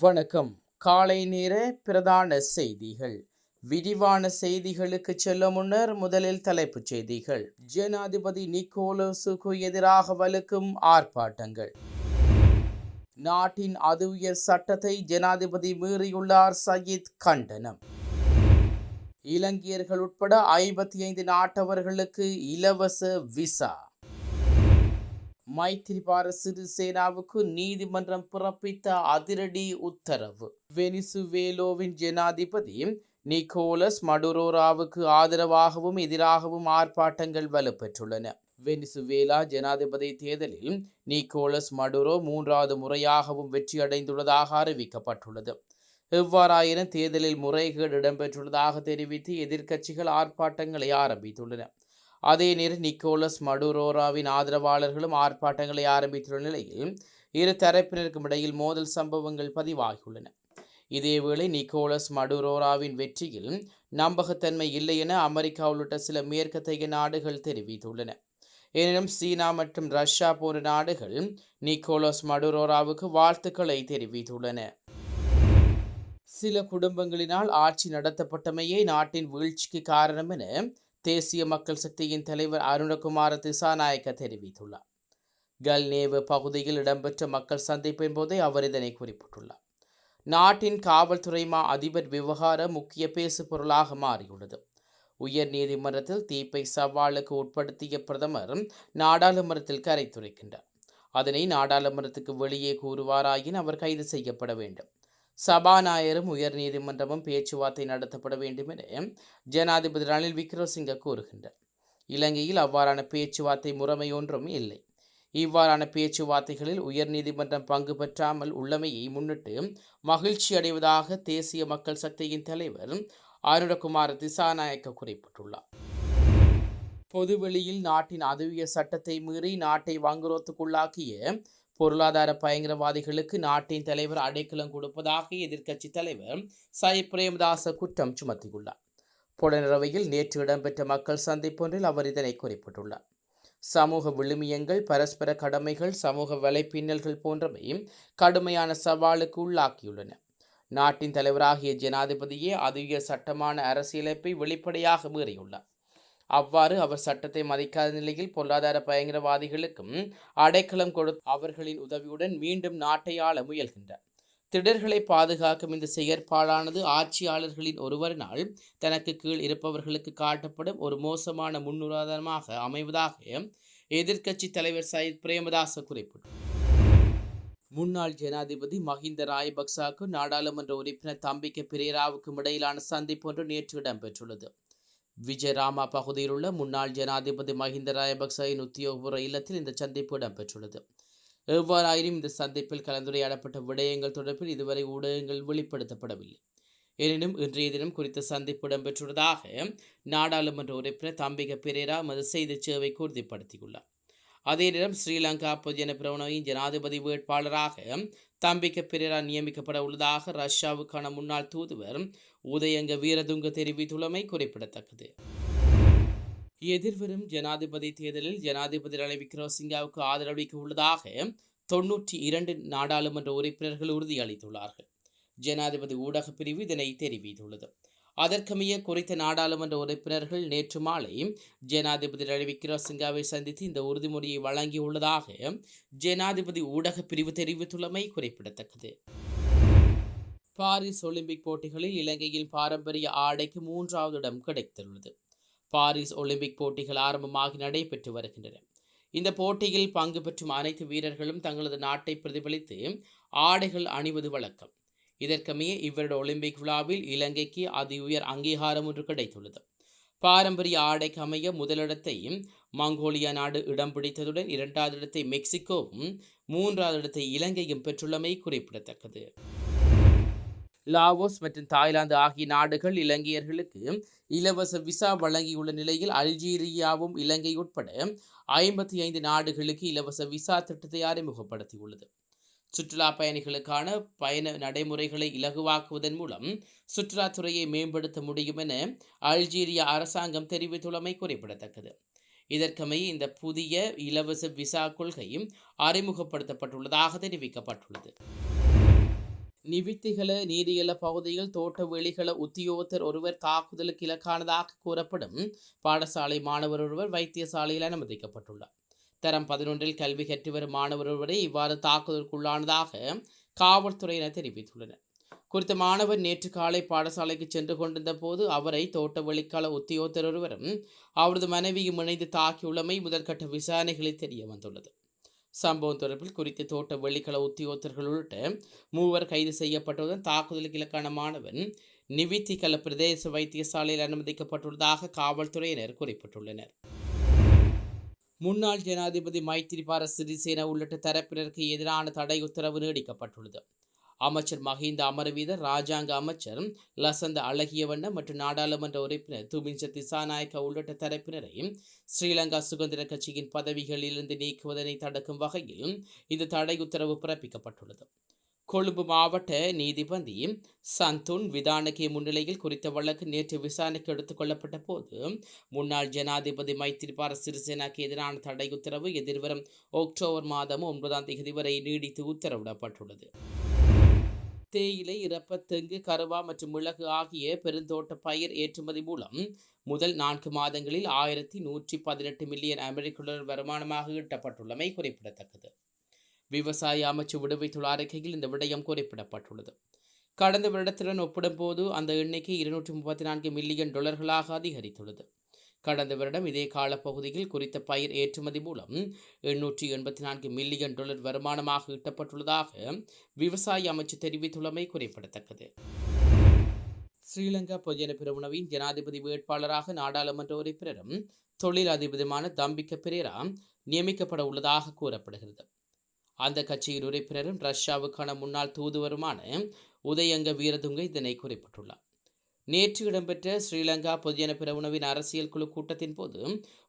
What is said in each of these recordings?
வணக்கம். காலை நேர பிரதான செய்திகள். விரிவான செய்திகளுக்கு செல்ல முன்னர் முதலில் தலைப்புச் செய்திகள். ஜனாதிபதி நிக்கோலோசுக்கு எதிராக வலுக்கும் ஆர்ப்பாட்டங்கள். நாட்டின் அது உயர் சட்டத்தை ஜனாதிபதி மீறியுள்ளார் சயீத் கண்டனம். இலங்கையர்கள் உட்பட ஐம்பத்தி ஐந்து நாட்டவர்களுக்கு இலவச விசா. மைத்திரிபால சிறிசேனாவுக்கு நீதிமன்றம் பிறப்பித்த அதிரடி உத்தரவு. வெனிசுவேலோவின் ஜனாதிபதி நிக்கோலஸ் மடுரோராவுக்கு ஆதரவாகவும் எதிராகவும் ஆர்ப்பாட்டங்கள் வலுப்பெற்றுள்ளன. வெனிசுவேலா ஜனாதிபதி தேர்தலில் நிக்கோலஸ் மடுரோ மூன்றாவது முறையாகவும் வெற்றியடைந்துள்ளதாக அறிவிக்கப்பட்டுள்ளது. எவ்வாறாயினும் தேர்தலில் முறைகேடு இடம்பெற்றுள்ளதாக தெரிவித்து எதிர்க்கட்சிகள் ஆர்ப்பாட்டங்களை ஆரம்பித்துள்ளன. அதே நேரம் நிக்கோலஸ் மடுரோராவின் ஆதரவாளர்களும் ஆர்ப்பாட்டங்களை ஆரம்பித்துள்ள நிலையில் இரு தரப்பினருக்கும் இடையில் மோதல் சம்பவங்கள் பதிவாகியுள்ளன. இதேவேளை நிக்கோலஸ் மடுரோராவின் வெற்றியில் நம்பகத்தன்மை இல்லை என அமெரிக்கா உள்ளிட்ட சில மேற்கத்தைய நாடுகள் தெரிவித்துள்ளன. எனினும் சீனா மற்றும் ரஷ்யா போன்ற நாடுகள் நிக்கோலஸ் மடுரோராவுக்கு வாழ்த்துக்களை தெரிவித்துள்ளன. சில குடும்பங்களினால் ஆட்சி நடத்தப்பட்டமையே நாட்டின் வீழ்ச்சிக்கு காரணம் என தேசிய மக்கள் சக்தியின் தலைவர் அருணகுமார திசாநாயக்க தெரிவித்துள்ளார். கல்நேவு பகுதியில் இடம்பெற்ற மக்கள் சந்திப்பின் போதே அவர் இதனை குறிப்பிட்டுள்ளார். நாட்டின் காவல்துறை மா அதிபர் விவகாரம் முக்கிய பேசு பொருளாக மாறியுள்ளது. உயர் நீதிமன்றத்தில் தீப்பை சவாலுக்கு உட்படுத்திய பிரதமர் நாடாளுமன்றத்தில் கரைத்துரைக்கின்றார். அதனை நாடாளுமன்றத்துக்கு வெளியே கூறுவாராயின் அவர் கைது செய்யப்பட வேண்டும். சபாநாயகரும் உயர்நீதிமன்றமும் பேச்சுவார்த்தை நடத்தப்பட வேண்டும் என ஜனாதிபதி ரணில் விக்ரமசிங்க கூறுகின்றார். இலங்கையில் அவ்வாறான பேச்சுவார்த்தை முறைமை ஒன்றும் இல்லை. இவ்வாறான பேச்சுவார்த்தைகளில் உயர் நீதிமன்றம் பங்கு பெற்றாமல் உள்ளமையை முன்னிட்டு மகிழ்ச்சி அடைவதாக தேசிய மக்கள் சக்தியின் தலைவர் அருணகுமார் திசாநாயக்க குறிப்பிட்டுள்ளார். பொதுவெளியில் நாட்டின் அதுவிய சட்டத்தை மீறி நாட்டை வங்குரோத்துக்குள்ளாக்கிய பொருளாதார பயங்கரவாதிகளுக்கு நாட்டின் தலைவர் அடைக்கலம் கொடுப்பதாக எதிர்க்கட்சி தலைவர் சை பிரேமதாச குற்றம் சுமத்தியுள்ளார். புலனரவையில் நேற்று இடம்பெற்ற மக்கள் சந்திப்பொன்றில் அவர் இதனை குறிப்பிட்டுள்ளார். சமூக விழுமியங்கள் பரஸ்பர கடமைகள் சமூக வலைப்பின்னல்கள் போன்றவை கடுமையான சவாலுக்கு உள்ளாக்கியுள்ளன. நாட்டின் தலைவராகிய ஜனாதிபதியே அதிக சட்டமான அரசியலமைப்பை வெளிப்படையாக மீறியுள்ளார். அவ்வாறு அவர் சட்டத்தை மதிக்காத நிலையில் பொருளாதார பயங்கரவாதிகளுக்கும் அடைக்கலம் கொடு அவர்களின் உதவியுடன் மீண்டும் நாட்டை ஆள முயல்கின்றார். திடர்களை பாதுகாக்கும் இந்த செயற்பாடானது ஆட்சியாளர்களின் ஒருவரினால் தனக்கு கீழ் இருப்பவர்களுக்கு காட்டப்படும் ஒரு மோசமான முன்னுதாரணமாக அமைவதாக எதிர்க்கட்சி தலைவர் சயித் பிரேமதாச குறிப்பிட்டார். முன்னாள் ஜனாதிபதி மஹிந்த ராயபக்சாவுக்கு நாடாளுமன்ற உறுப்பினர் தம்பிக்க பிரேராவுக்கும் இடையிலான சந்திப்பு ஒன்று நேற்று இடம்பெற்றுள்ளது. விஜயராமா பகுதியில் உள்ள முன்னாள் ஜனாதிபதி மஹிந்த ராயபக்சவின் உத்தியோகபூர்வ இல்லத்தில் இந்த சந்திப்பு இடம்பெற்றுள்ளது. எவ்வாறாயினும் இந்த சந்திப்பில் கலந்துரையாடப்பட்ட விடயங்கள் தொடர்பில் இதுவரை ஊடகங்கள் வெளிப்படுத்தப்படவில்லை. எனினும் இன்றைய தினம் குறித்த சந்திப்பு இடம்பெற்றுள்ளதாக நாடாளுமன்ற உறுப்பினர் தம்பிக பெரேரா மது செய்தி சேவைக்கு உறுதிப்படுத்தியுள்ளார் அதே நேரம் ஸ்ரீலங்கா பொதுஜன பிரவணவின் ஜனாதிபதி வேட்பாளராக தம்பிக்க பெரேரா நியமிக்கப்பட உள்ளதாக ரஷ்யாவுக்கான முன்னாள் தூதுவர் உதயங்க வீரதுங்க தெரிவித்துள்ளமை குறிப்பிடத்தக்கது. எதிர்வரும் ஜனாதிபதி தேர்தலில் ஜனாதிபதி ரணில் விக்ரமசிங்காவுக்கு ஆதரவளிக்க உள்ளதாக தொன்னூற்றி இரண்டு நாடாளுமன்ற உறுப்பினர்கள் உறுதியளித்துள்ளார்கள். ஜனாதிபதி ஊடகப் பிரிவு இதனை தெரிவித்துள்ளது. அதற்கமைய குறித்த நாடாளுமன்ற உறுப்பினர்கள் நேற்று மாலை ஜனாதிபதி ரணில் விக்ரமசிங்காவை சந்தித்து இந்த உறுதிமொழியை வழங்கியுள்ளதாக ஜனாதிபதி ஊடக பிரிவு தெரிவித்துள்ளமை குறிப்பிடத்தக்கது. பாரிஸ் ஒலிம்பிக் போட்டிகளில் இலங்கையின் பாரம்பரிய ஆடைக்கு மூன்றாவது இடம் கிடைத்துள்ளது. பாரிஸ் ஒலிம்பிக் போட்டிகள் ஆரம்பமாகி நடைபெற்று வருகின்றன. இந்த போட்டியில் பங்கு பெற்றும் அனைத்து வீரர்களும் தங்களது நாட்டை பிரதிபலித்து ஆடைகள் அணிவது வழக்கம். இதற்கமைய இவருட ஒலிம்பிக் விழாவில் இலங்கைக்கு அதி உயர் அங்கீகாரம் ஒன்று கிடைத்துள்ளது. பாரம்பரிய ஆடைக்கு அமைய முதலிடத்தை மங்கோலியா நாடு இடம் பிடித்ததுடன் இரண்டாவது இடத்தை மெக்சிகோவும் மூன்றாவது இடத்தை இலங்கையும் பெற்றுள்ளமை குறிப்பிடத்தக்கது. லாவோஸ் மற்றும் தாய்லாந்து ஆகிய நாடுகள் இலங்கையர்களுக்கு இலவச விசா வழங்கியுள்ள நிலையில் அல்ஜீரியாவும் இலங்கை உட்பட ஐம்பத்தி ஐந்து நாடுகளுக்கு இலவச விசா திட்டத்தை அறிமுகப்படுத்தியுள்ளது. சுற்றுலா பயணிகளுக்கான பயண நடைமுறைகளை இலகுவாக்குவதன் மூலம் சுற்றுலாத்துறையை மேம்படுத்த முடியும் என அல்ஜீரியா அரசாங்கம் தெரிவித்துள்ளமை குறிப்பிடத்தக்கது. இதற்கமைய இந்த புதிய இலவச விசா கொள்கையும் அறிமுகப்படுத்தப்பட்டுள்ளதாக தெரிவிக்கப்பட்டுள்ளது. நிவித்திகள நீரியல பகுதியில் தோட்ட வெளிகள உத்தியோகத்தர் ஒருவர் தாக்குதலுக்கு இலக்கானதாக கூறப்படும் பாடசாலை மாணவர் ஒருவர் வைத்தியசாலையில் அனுமதிக்கப்பட்டுள்ளார். தரம் பதினொன்றில் கல்வி கற்று வரும் மாணவர் ஒருவரை இவ்வாறு தாக்குதலுக்குள்ளானதாக காவல்துறையினர் தெரிவித்துள்ளனர். குறித்த மாணவர் நேற்று காலை பாடசாலைக்கு சென்று கொண்டிருந்த போது அவரை தோட்ட வழிக்கால உத்தியோகத்தர் ஒருவரும் அவரது மனைவியும் இணைந்து தாக்கியுள்ளமை முதற்கட்ட விசாரணைகளில் தெரிய வந்துள்ளது. சம்பவம் தொடர்பில் குறித்த தோட்ட வெளிக்கள உத்தியோகத்தர்கள் உள்ளிட்ட மூவர் கைது செய்யப்பட்டதுடன் தாக்குதலுக்கு இலக்கான மாணவன் நிவித்திகல பிரதேச வைத்தியசாலையில் அனுமதிக்கப்பட்டுள்ளதாக காவல்துறையினர் குறிப்பிட்டுள்ளனர். முன்னாள் ஜனாதிபதி மைத்திரிபால சிறிசேன உள்ளிட்ட தரப்பினருக்கு எதிரான தடை உத்தரவு நீடிக்கப்பட்டுள்ளது. அமைச்சர் மஹிந்த அமரவீத ராஜாங்க அமைச்சர் லசந்த அழகியவண்ண மற்றும் நாடாளுமன்ற உறுப்பினர் துமிஞ்ச திசாநாயக்க உள்ளிட்ட தரப்பினரை ஸ்ரீலங்கா சுதந்திர கட்சியின் பதவிகளிலிருந்து நீக்குவதனை தடுக்கும் வகையில் இந்த தடை உத்தரவு பிறப்பிக்கப்பட்டுள்ளது. கொழும்பு மாவட்ட நீதிபதி சந்துன் விதானகி முன்னிலையில் குறித்த வழக்கு நேற்று விசாரணைக்கு எடுத்துக் கொள்ளப்பட்ட போது முன்னாள் ஜனாதிபதி மைத்திரிபால சிறிசேனாக்கு எதிரான தடை உத்தரவு எதிர்வரும் அக்டோபர் மாதம் ஒன்பதாம் தேதி வரை நீடித்து உத்தரவிடப்பட்டுள்ளது. தேயிலை இறப்ப தெங்கு கருவா மற்றும் மிளகு ஆகிய பெருந்தோட்ட பயிர் ஏற்றுமதி மூலம் முதல் நான்கு மாதங்களில் ஆயிரத்தி நூற்றி பதினெட்டு மில்லியன் அமெரிக்க டாலர் வருமானமாக ஈட்டப்பட்டுள்ளமை குறிப்பிடத்தக்கது. விவசாய அமைச்சு விடுவித்துள்ள அறிக்கையில் இந்த விடயம் குறிப்பிடப்பட்டுள்ளது. கடந்த வருடத்துடன் ஒப்பிடும்போது அந்த எண்ணிக்கை இருநூற்றி முப்பத்தி நான்கு மில்லியன் டாலர்களாக அதிகரித்துள்ளது. கடந்த வருடம் இதே காலப்பகுதியில் குறித்த பயிர் ஏற்றுமதி மூலம் எண்ணூற்றி எண்பத்தி நான்கு மில்லியன் டாலர் வருமானமாக ஈட்டப்பட்டுள்ளதாக விவசாய அமைச்சு தெரிவித்துள்ளமை குறிப்பிடத்தக்கது. ஸ்ரீலங்கா பொதுஜன பெருமுனவின் ஜனாதிபதி வேட்பாளராக நாடாளுமன்ற உறுப்பினரும் தொழில் அதிபருமான தம்பிக்க பிரேரா நியமிக்கப்பட உள்ளதாக கூறப்படுகிறது. அந்த கட்சியின் உறுப்பினரும் ரஷ்யாவுக்கான முன்னாள் தூதுவருமான உதயங்க வீரதுங்க இதனை குறிப்பிட்டுள்ளார். நேற்று இடம்பெற்ற ஸ்ரீலங்கா பொதுஜன பிரவுணவின் அரசியல் குழு கூட்டத்தின் போது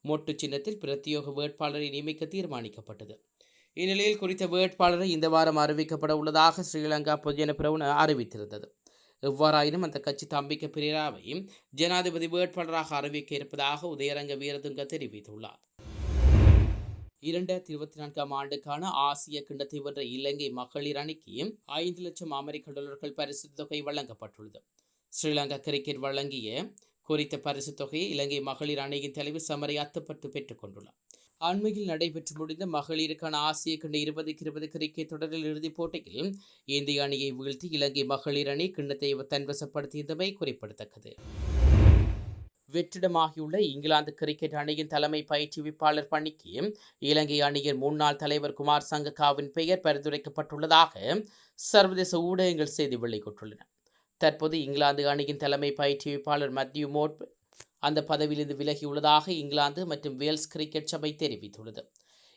மொட்டு சின்னத்தில் பிரத்யோக வேட்பாளரை நியமிக்க தீர்மானிக்கப்பட்டது. இந்நிலையில் குறித்த வேட்பாளரை இந்த வாரம் அறிவிக்கப்பட உள்ளதாக ஸ்ரீலங்கா பொதுஜன பிரவுண அறிவித்திருந்தது. எவ்வாறாயினும் அந்த கட்சி தம்பிக்க பிரேராவை ஜனாதிபதி வேட்பாளராக அறிவிக்க இருப்பதாக உதயரங்க வீரதுங்க தெரிவித்துள்ளார். இரண்டாயிரத்தி இருபத்தி நான்காம் ஆண்டுக்கான ஆசிய கிண்ணத்தை வென்ற இலங்கை மகளிர் அணிக்கு ஐந்து லட்சம் அமெரிக்க டாலர்கள் பரிசு தொகை வழங்கப்பட்டுள்ளது. ஸ்ரீலங்கா கிரிக்கெட் வழங்கிய குறித்த பரிசு தொகையை இலங்கை மகளிர் அணியின் தலைவர் சமரை அத்துப்பட்டு பெற்றுக் கொண்டுள்ளார். அண்மையில் நடைபெற்று முடிந்த மகளிருக்கான ஆசிய கிண்ண இருபதுக்கு இருபது கிரிக்கெட் தொடரில் இறுதிப் போட்டியில் இந்திய அணியை வீழ்த்தி இலங்கை மகளிர் அணி கிண்ணத்தை தன்வசப்படுத்தியதமை குறிப்பிடத்தக்கது. வெற்றிடமாகியுள்ள இங்கிலாந்து கிரிக்கெட் அணியின் தலைமை பயிற்றுவிப்பாளர் பணிக்கு இலங்கை அணியின் முன்னாள் தலைவர் குமார் சங்கக்காவின் பெயர் பரிந்துரைக்கப்பட்டுள்ளதாக சர்வதேச ஊடகங்கள் செய்தி வெளியிட்டுள்ளன. தற்போது இங்கிலாந்து அணியின் தலைமை பயிற்றுவிப்பாளர் மத்யூ மோட் அந்த பதவியிலிருந்து விலகியுள்ளதாக இங்கிலாந்து மற்றும் வேல்ஸ் கிரிக்கெட் சபை தெரிவித்துள்ளது.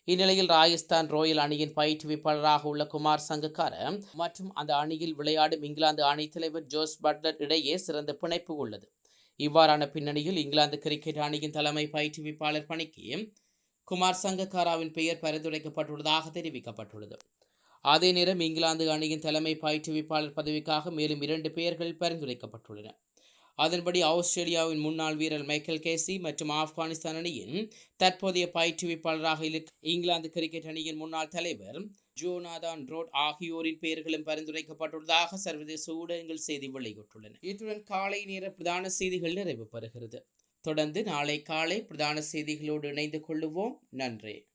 இந்நிலையில் ராஜஸ்தான் ராயல் அணியின் பயிற்றுவிப்பாளராக உள்ள குமார் சங்கக்கார மற்றும் அந்த அணியில் விளையாடும் இங்கிலாந்து அணித் தலைவர் ஜோஸ் பட்லர் இடையே சிறந்த பிணைப்பு உள்ளது. இவ்வாறான பின்னணியில் இங்கிலாந்து கிரிக்கெட் அணியின் தலைமை பயிற்றுவிப்பாளர் பணிக்கு குமார் சங்கக்காராவின் பெயர் பரிந்துரைக்கப்பட்டுள்ளதாக தெரிவிக்கப்பட்டுள்ளது. அதே நேரம் இங்கிலாந்து அணியின் தலைமை பயிற்றுவிப்பாளர் பதவிக்காக மேலும் இரண்டு பெயர்கள் பரிந்துரைக்கப்பட்டுள்ளன. அதன்படி ஆஸ்திரேலியாவின் முன்னாள் வீரர் மைக்கேல் கேசி மற்றும் ஆப்கானிஸ்தான் அணியின் தற்போதைய பயிற்றுவிப்பாளராக இங்கிலாந்து கிரிக்கெட் அணியின் முன்னாள் தலைவர் ஜோனாதான் ரோட் ஆகியோரின் பெயர்களும் பரிந்துரைக்கப்பட்டுள்ளதாக சர்வதேச ஊடகங்கள் செய்தி வெளியிட்டுள்ளன. இத்துடன் காலை நேர பிரதான செய்திகள் நிறைவு பெறுகிறது தொடர்ந்து நாளை காலை பிரதான செய்திகளோடு இணைந்து கொள்ளுவோம். நன்றி.